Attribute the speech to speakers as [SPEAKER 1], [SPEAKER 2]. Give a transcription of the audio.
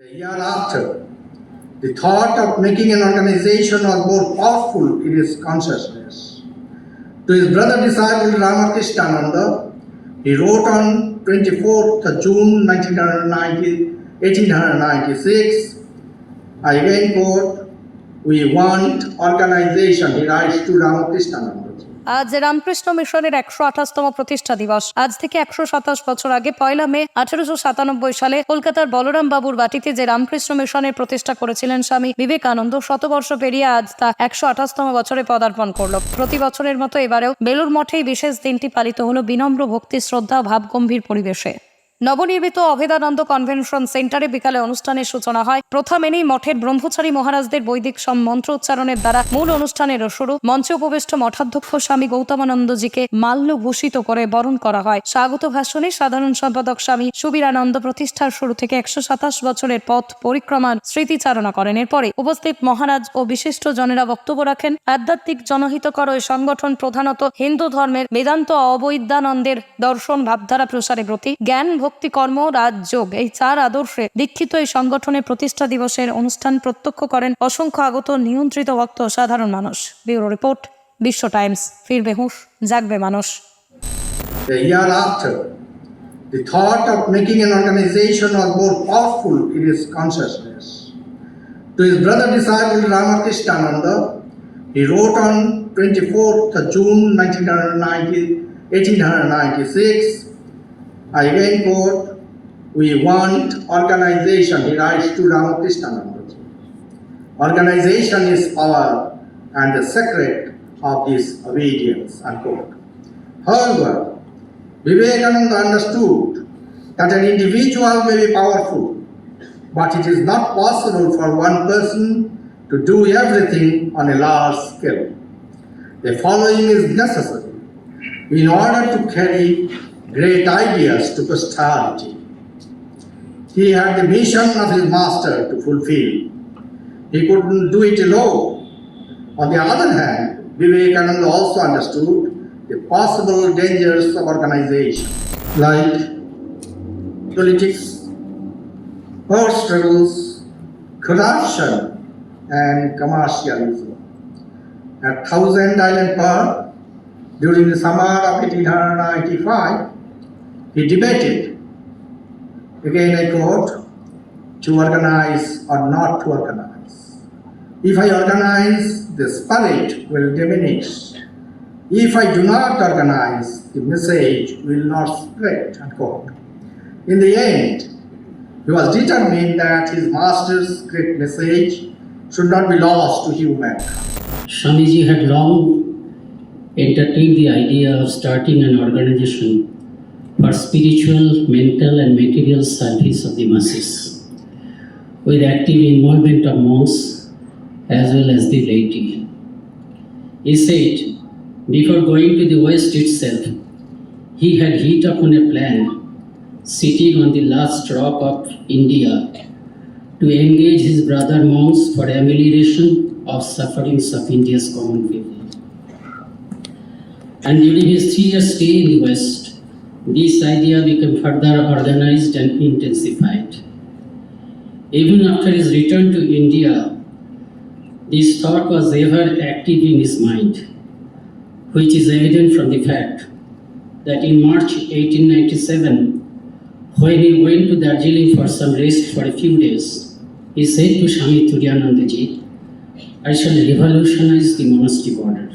[SPEAKER 1] A year after, the thought of making an organization was more powerful in his consciousness. To his brother disciple Ramakrishnananda, he wrote on 24th June 1990, 1896, I again quote, we want organization, he writes to Ramakrishnananda.
[SPEAKER 2] আজ রামকৃষ্ণ মিশনের একশো আঠাশতম প্রতিষ্ঠা দিবস। আজ থেকে একশো সাতাশ বছর আগে পয়লা মে আঠারোশো সাতানব্বই সালে কলকাতার বলরাম বাবুর বাটিতে যে রামকৃষ্ণ মিশনের প্রতিষ্ঠা করেছিলেন স্বামী বিবেকানন্দ শতবর্ষ পেরিয়ে আজ তা একশো আঠাশতম বছরে পদার্পণ করল। প্রতি বছরের মতো এবারেও বেলুর মঠেই বিশেষ দিনটি পালিত হলো বিনম্র ভক্তি, শ্রদ্ধা, ভাবগম্ভীর পরিবেশে। নবনির্মিত অভেদানন্দ কনভেনশন সেন্টারে বিকালে অনুষ্ঠানের সূচনা হয়। প্রথা মেনেই মঠের ব্রহ্মচারী মহারাজদের বৈদিক সম মন্ত্র উচ্চারণের দ্বারা মূল অনুষ্ঠানের শুরু। মঞ্চে উপবিষ্ট মঠাধ্যক্ষ স্বামী গৌতমানন্দজিকে মাল্য ভূষিত করে বরণ করা হয়। স্বাগত ভাষণে সাধারণ সম্পাদক স্বামী সুবীরানন্দ প্রতিষ্ঠার শুরু থেকে একশো সাতাশ বছরের পথ পরিক্রমার স্মৃতিচারণা করেন। এরপরে উপস্থিত মহারাজ ও বিশিষ্ট জনেরা বক্তব্য রাখেন। আধ্যাত্মিক জনহিতকর ওই সংগঠন প্রধানত হিন্দু ধর্মের বেদান্ত অবৈদানন্দের দর্শন ভাবধারা প্রসারে ব্রতী। জ্ঞান ভক্তি কর্ম রাজযোগ এই চার আদর্শে দীক্ষিত এই সংগঠনের প্রতিষ্ঠা দিবসের অনুষ্ঠান প্রত্যক্ষ করেন অসংখ্য আগত নিয়ন্ত্রিত ভক্ত সাধারণ মানুষ ব্যুরো রিপোর্ট বিশ্ব টাইমস ফিরবে হুঁশ জাগবে মানুষ
[SPEAKER 1] the thought of making an organization was more powerful in his consciousness. To his brother disciple Ramakrishnananda, he wrote on 24th June 1990, 1896, I quote, we want organization, he writes to Ramakrishnananda. Organization is power and the secret of this obedience, unquote. However, Vivekananda understood that an individual may be powerful, but it is not possible for one person to do everything on a large scale. The following is necessary in order to carry great ideas to posterity. He had the mission of his master to fulfill. He couldn't do it alone. On the other hand, Vivekananda also understood the possible dangers of organization, like politics, power struggles, corruption, and commercialism. At Thousand Island Park, during the summer of 1895, he debated, again I quote, to organize or not to organize. If I organize, the spirit will diminish. If I do not organize, the message will not spread. Unquote. In the end, he was determined that his master's great message should not be lost to humankind.
[SPEAKER 3] Swamiji had long entertained the idea of starting an organization for spiritual, mental, and material service of the masses, with active involvement of monks as well as the laity. He said, before going to the West itself, he had hit upon a plan, sitting on the last rock of India, to engage his brother monks for amelioration of sufferings of India's common people. And during his three year stay in the West, this idea became further organized and intensified. Even after his return to India, this thought was ever active in his mind, which is evident from the fact that in March 1897, when he went to Darjeeling for some rest for a few days, he said to Swami Turiyanandaji, I shall revolutionize the monastic order.